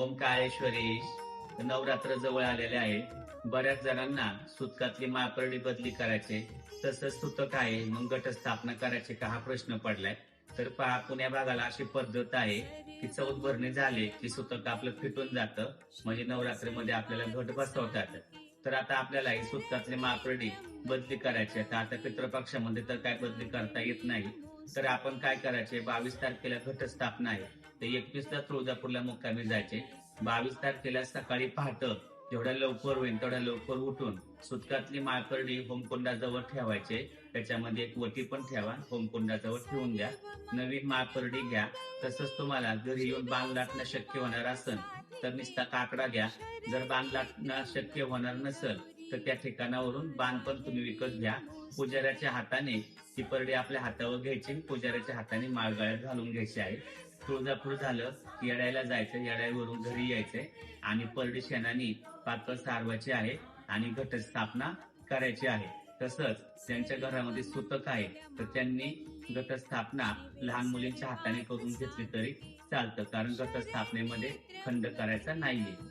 ओम नवरात्र जवळ आलेले आहे. बऱ्याच जणांना सुतकातली माकर्डी बदली करायचे तसंच सुतक आहे मग गटस्थापना करायची का हा प्रश्न पडलाय. तर पहा पुण्या भागाला अशी पद्धत आहे की चौथ भरणे झाले की सुतक आपलं फिटून जातं म्हणजे नवरात्रीमध्ये आपल्याला घट बसवतात. तर आता आपल्याला ही सुतकातली माकर्डी बदली करायची आहे. तर आता पितृपक्षामध्ये तर काय बदली करता येत नाही. तर आपण काय करायचे? बावीस तारखेला घटस्थापना आहे. तर एकवीसला तुळजापूरला मुक्कामी जायचे. बावीस तारखेला सकाळी पहाट जेवढ्या लवकर होईल तेवढ्या लवकर उठून सुतकातली माळकरणी होमकुंडाजवळ ठेवायचे. त्याच्यामध्ये एक वटी पण ठेवा होमकुंडाजवळ ठेवून द्या नवीन माळकरणी घ्या. तसंच तुम्हाला घरी येऊन बांध लाटणं शक्य होणार असेल तर नुसता काकडा घ्या. जर बांध लाटणं शक्य होणार नसेल तर त्या ठिकाणावरून बांधपण तुम्ही विकत घ्या. पुजाऱ्याच्या हाताने ती परडी आपल्या हातावर घ्यायची पुजाऱ्याच्या हाताने माळगाळ्यात घालून घ्यायची आहे. तुळजापूर झालं की येडायला जायचं येडाईवरून घरी यायचंय. आणि परडी शेणाने पातळ सारवायची आहे आणि घटस्थापना करायची आहे. तसंच त्यांच्या घरामध्ये सुतक आहे. तर त्यांनी घटस्थापना लहान मुलींच्या हाताने करून घेतली तरी चालतं. कारण घटस्थापनेमध्ये खंड करायचा नाहीये.